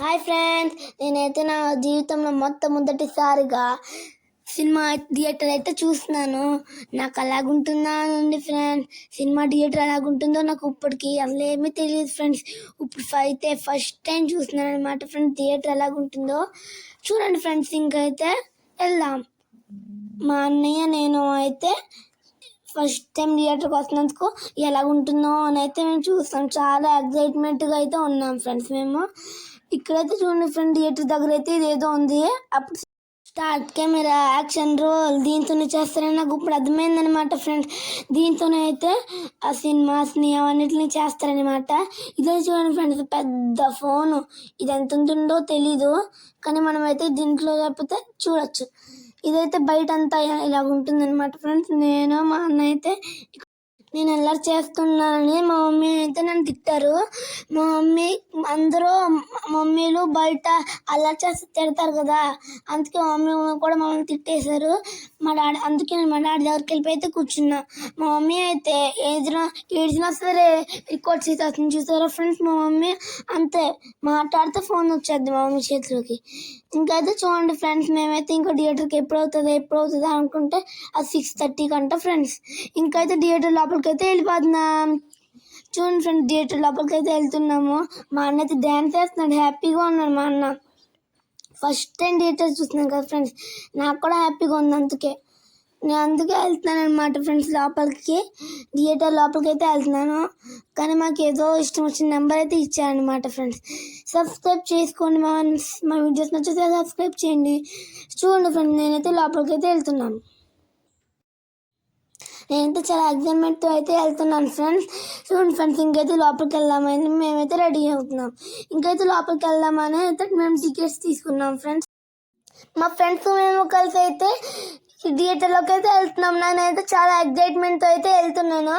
Hi friends నేనైతే నా జీవితంలో మొత్తం మొదటిసారిగా సినిమా థియేటర్ అయితే చూస్తున్నాను. నాకు అలాగుంటుందా అని ఉంది ఫ్రెండ్స్. సినిమా థియేటర్ ఎలాగుంటుందో నాకు ఇప్పటికి అసలు ఏమీ తెలియదు ఫ్రెండ్స్. ఇప్పుడు అయితే ఫస్ట్ టైం చూస్తున్నాను అనమాట ఫ్రెండ్స్ థియేటర్ ఎలాగుంటుందో. చూడండి ఫ్రెండ్స్ ఇంకైతే వెళ్దాం. మా అన్నయ్య నేను అయితే ఫస్ట్ టైం థియేటర్కి వస్తున్నందుకు ఎలా ఉంటుందో అని అయితే మేము చూస్తాం. చాలా ఎగ్జైట్మెంట్గా అయితే ఉన్నాం ఫ్రెండ్స్ మేము. ఇక్కడైతే చూడండి ఫ్రెండ్ థియేటర్ దగ్గర అయితే ఇదేదో ఉంది. అప్పుడు స్టార్ట్ కెమెరా యాక్షన్ రోల్ దీంతోనే చేస్తారని నాకు ఇప్పుడు అర్థమైందనమాట ఫ్రెండ్స్ దీంతోనే అయితే ఆ సినిమాస్ని అవన్నిటిని చేస్తారనమాట ఇదే చూడండి ఫ్రెండ్స్ పెద్ద ఫోను. ఇది ఎంత ఉంటుందో తెలీదు కానీ మనమైతే దీంట్లో లేకపోతే చూడొచ్చు. ఇదైతే బయట అంతా ఇలా ఉంటుందన్నమాట ఫ్రెండ్స్. నేను మా అన్న అయితే నేను అల్లరి చేస్తున్నానని మా మమ్మీ అయితే నన్ను తిట్టారు. మా మమ్మీ అందరూ మమ్మీలు బయట అల్లరి చేస్తే తిడతారు కదా. అందుకే మా మమ్మీ కూడా మమ్మల్ని తిట్టేశారు. మా డాడీ అందుకే నేను మా డాడీ దగ్గరికి వెళ్ళిపోయి అయితే కూర్చున్నా. మా మమ్మీ అయితే ఏదినా ఏడిచినా సరే రికార్డ్ చేసేస్తుంది. చూసారా ఫ్రెండ్స్ మా మమ్మీ అంతే మాట్లాడితే ఫోన్ వచ్చేద్ది మా మమ్మీ చేతిలోకి. ఇంకైతే చూడండి ఫ్రెండ్స్ మేమైతే ఇంకా థియేటర్కి ఎప్పుడు అవుతుంది ఎప్పుడు అవుతుంది అనుకుంటే అది సిక్స్ థర్టీకి అంట ఫ్రెండ్స్. ఇంకైతే థియేటర్ లోపలికి అయితే వెళ్ళిపోతున్నాం. చూడండి ఫ్రెండ్స్ థియేటర్ లోపలికి అయితే వెళ్తున్నాము. మా అన్న అయితే డ్యాన్స్ వేస్తున్నాడు హ్యాపీగా ఉన్నాడు మా అన్న. ఫస్ట్ టైం థియేటర్ చూస్తున్నాను కదా ఫ్రెండ్స్ నాకు కూడా హ్యాపీగా ఉంది అందుకే. నేను అందుకే వెళ్తున్నాను అనమాట ఫ్రెండ్స్ లోపలికి. థియేటర్ లోపలికి అయితే వెళ్తున్నాను. కానీ మాకు ఏదో ఇష్టం వచ్చిన నెంబర్ అయితే ఇచ్చారనమాట ఫ్రెండ్స్. సబ్స్క్రైబ్ చేసుకోండి మా మా వీడియోస్ నచ్చితే సబ్స్క్రైబ్ చేయండి. చూడండి ఫ్రెండ్స్ నేనైతే లోపలికి అయితే వెళ్తున్నాను. నేనైతే చాలా ఎగ్జైట్మెంట్తో అయితే వెళ్తున్నాను ఫ్రెండ్స్. చూడండి ఫ్రెండ్స్ ఇంకైతే లోపలికి వెళ్దామని మేమైతే రెడీ అవుతున్నాం. ఇంకైతే లోపలికి వెళ్దామని అయితే మేము టికెట్స్ తీసుకున్నాం ఫ్రెండ్స్. మా ఫ్రెండ్స్ మేము కలిసి అయితే థియేటర్లోకి అయితే వెళ్తున్నాం. నేనైతే చాలా ఎగ్జైట్మెంట్తో అయితే వెళ్తున్నాను.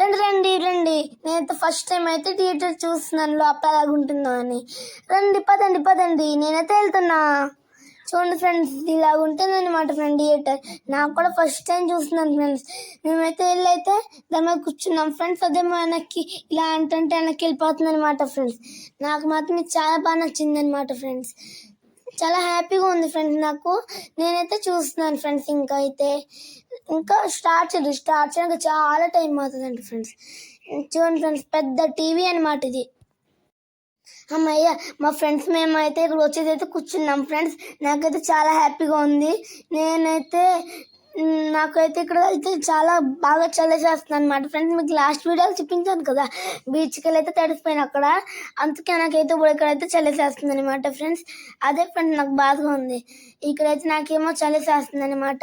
రండి రండి రండి. నేనైతే ఫస్ట్ టైం అయితే థియేటర్ చూస్తున్నాను. లోపల ఎలాగుంటుందో అని. రండి పదండి పదండి. నేనైతే వెళ్తున్నా. చూడండి ఫ్రెండ్స్ ఇలాగుంటుంది అనమాట ఫ్రెండ్ థియేటర్. నాకు కూడా ఫస్ట్ టైం చూస్తున్నాను ఫ్రెండ్స్. మేమైతే వెళ్ళైతే దాని మీద కూర్చున్నాం. ఫ్రెండ్స్ అదే వెనక్కి ఇలా అంటుంటే వెనక్కి వెళ్ళిపోతుంది అనమాట ఫ్రెండ్స్. నాకు మాత్రం చాలా బాగా నచ్చింది అనమాట ఫ్రెండ్స్. చాలా హ్యాపీగా ఉంది ఫ్రెండ్స్ నాకు. నేనైతే చూస్తున్నాను ఫ్రెండ్స్ ఇంకా అయితే. ఇంకా స్టార్ట్ చేయదు స్టార్ట్ చేయడానికి చాలా టైం అవుతుందండి ఫ్రెండ్స్. చూడండి ఫ్రెండ్స్ పెద్ద టీవీ అనమాట ఇది. అమ్మయ్య మా ఫ్రెండ్స్ మేమైతే ఇక్కడ వచ్చేది అయితే కూర్చున్నాం ఫ్రెండ్స్. నాకైతే చాలా హ్యాపీగా ఉంది. నేనైతే నాకైతే ఇక్కడ అయితే చాలా బాగా చల్లేసేస్తుంది అనమాట ఫ్రెండ్స్ మీకు లాస్ట్ వీడియోలో చూపించాను కదా బీచ్కి వెళ్ళి అయితే తడిసిపోయాను అక్కడ. అందుకే నాకైతే ఇప్పుడు ఇక్కడైతే చల్లేసేస్తుంది అనమాట ఫ్రెండ్స్ అదే ఫ్రెండ్స్ నాకు బాధగా ఉంది. ఇక్కడైతే నాకేమో చల్లేసేస్తుంది అనమాట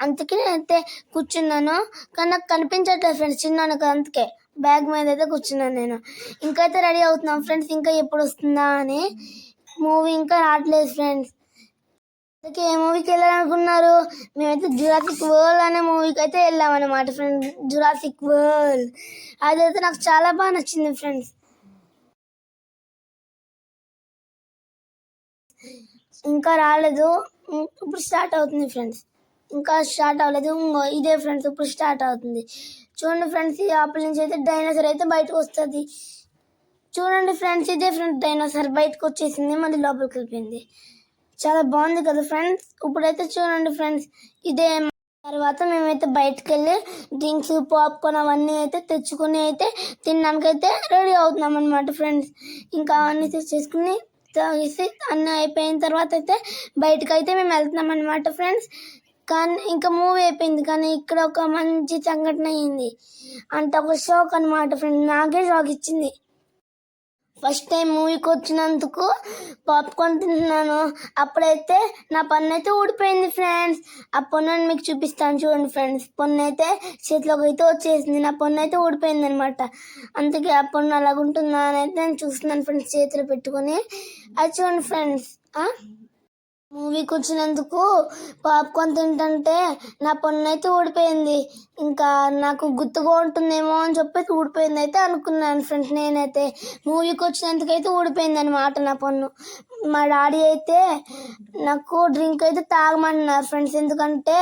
అందుకే నేనైతే కూర్చున్నాను. కానీ నాకు కనిపించట్లేదు ఫ్రెండ్స్ చిన్నాను కదా అందుకే. బ్యాగ్ మీద అయితే కూర్చున్నాను నేను. ఇంకైతే రెడీ అవుతున్నాం ఫ్రెండ్స్ ఇంకా ఎప్పుడు వస్తుందా అని. మూవీ ఇంకా రావట్లేదు ఫ్రెండ్స్ అందుకే ఏ మూవీకి వెళ్ళాలనుకున్నారు? మేమైతే జురాసిక్ వరల్డ్ అనే మూవీకి అయితే వెళ్ళామన్నమాట ఫ్రెండ్స్ జురాసిక్ వరల్డ్ అదైతే నాకు చాలా బాగా నచ్చింది ఫ్రెండ్స్ ఇంకా రాలేదు. ఇప్పుడు స్టార్ట్ అవుతుంది ఫ్రెండ్స్ ఇంకా స్టార్ట్ అవ్వలేదు. ఇదే ఫ్రెండ్స్ ఇప్పుడు స్టార్ట్ అవుతుంది. చూడండి ఫ్రెండ్స్ ఈ ఆపిల్ నుంచి అయితే డైనోసర్ అయితే బయటకు వస్తుంది. చూడండి ఫ్రెండ్స్ ఇదే ఫ్రెండ్స్ డైనోసర్ బయటకు వచ్చేసింది మళ్ళీ లోపలికి వెళ్ళిపోయింది. చాలా బాగుంది కదా ఫ్రెండ్స్? ఇప్పుడైతే చూడండి ఫ్రెండ్స్ ఇదే తర్వాత మేమైతే బయటకు వెళ్ళి డ్రింక్స్ పాప్కార్న్ అవన్నీ అయితే తెచ్చుకుని అయితే తినడానికి అయితే రెడీ అవుతున్నాం అనమాట ఫ్రెండ్స్. ఇంకా అవన్నీ తెచ్చేసుకుని తాగేసి అన్నీ అయిపోయిన తర్వాత అయితే బయటకు అయితే మేము వెళ్తున్నాం అనమాట ఫ్రెండ్స్. కానీ ఇంకా మూవీ అయిపోయింది కానీ ఇక్కడ ఒక మంచి సంఘటన అయ్యింది అంటే ఒక షాక్ అనమాట ఫ్రెండ్ నాకే షాక్ ఇచ్చింది. ఫస్ట్ టైం మూవీకి వచ్చినందుకు పాప్కార్న్ తింటున్నాను. అప్పుడైతే నా పన్ను అయితే ఊడిపోయింది ఫ్రెండ్స్. ఆ పన్ను మీకు చూపిస్తాను చూడండి ఫ్రెండ్స్. పన్ను అయితే చేతిలోకి అయితే వచ్చేసింది. నా పన్ను అయితే ఊడిపోయింది అనమాట అందుకే ఆ పన్ను అలాగుంటుందా అని అయితే నేను చూస్తున్నాను ఫ్రెండ్స్ చేతిలో పెట్టుకొని. అది చూడండి ఫ్రెండ్స్. మూవీకి వచ్చినందుకు పాప్కార్న్ తింటుంటే నా పన్ను అయితే ఊడిపోయింది. ఇంకా నాకు గుర్తుగా ఉంటుందేమో అని చెప్పేసి ఊడిపోయింది అయితే అనుకున్నాను ఫ్రెండ్స్ నేనైతే. మూవీకి వచ్చినందుకు అయితే ఊడిపోయింది అనమాట నా పన్ను. మా డాడీ అయితే నాకు డ్రింక్ అయితే తాగమన్నారు ఫ్రెండ్స్. ఎందుకంటే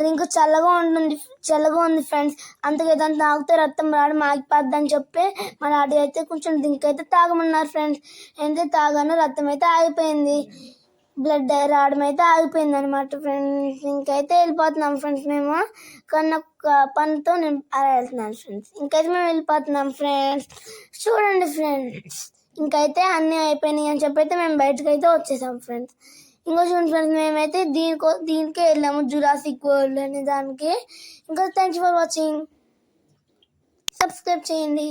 డ్రింక్ చల్లగా ఉంటుంది చల్లగా ఉంది ఫ్రెండ్స్. అందుకే దాన్ని తాగితే రక్తం రాడు మాగిపోద్ది అని చెప్పి మా డాడీ అయితే కొంచెం డ్రింక్ అయితే తాగమన్నారు ఫ్రెండ్స్. అయితే తాగాను రక్తం అయితే ఆగిపోయింది. బ్లడ్ రావడం అయితే ఆగిపోయింది అనమాట ఫ్రెండ్స్ ఇంకైతే వెళ్ళిపోతున్నాం ఫ్రెండ్స్ మేము. కానీ నాకు పనితో నేను అలా వెళ్తున్నాను ఫ్రెండ్స్ ఇంకైతే మేము వెళ్ళిపోతున్నాం ఫ్రెండ్స్ చూడండి ఫ్రెండ్స్ ఇంకైతే అన్నీ అయిపోయినాయి అని చెప్పి అయితే మేము బయటకు అయితే వచ్చేసాం ఫ్రెండ్స్ ఇంకో చూడండి ఫ్రెండ్స్ మేమైతే దీనికో దీనికే వెళ్ళాము జురాసిక్ వరల్డ్ అనే దానికి. ఇంకా థ్యాంక్స్ ఫర్ వాచింగ్ సబ్స్క్రైబ్ చేయండి.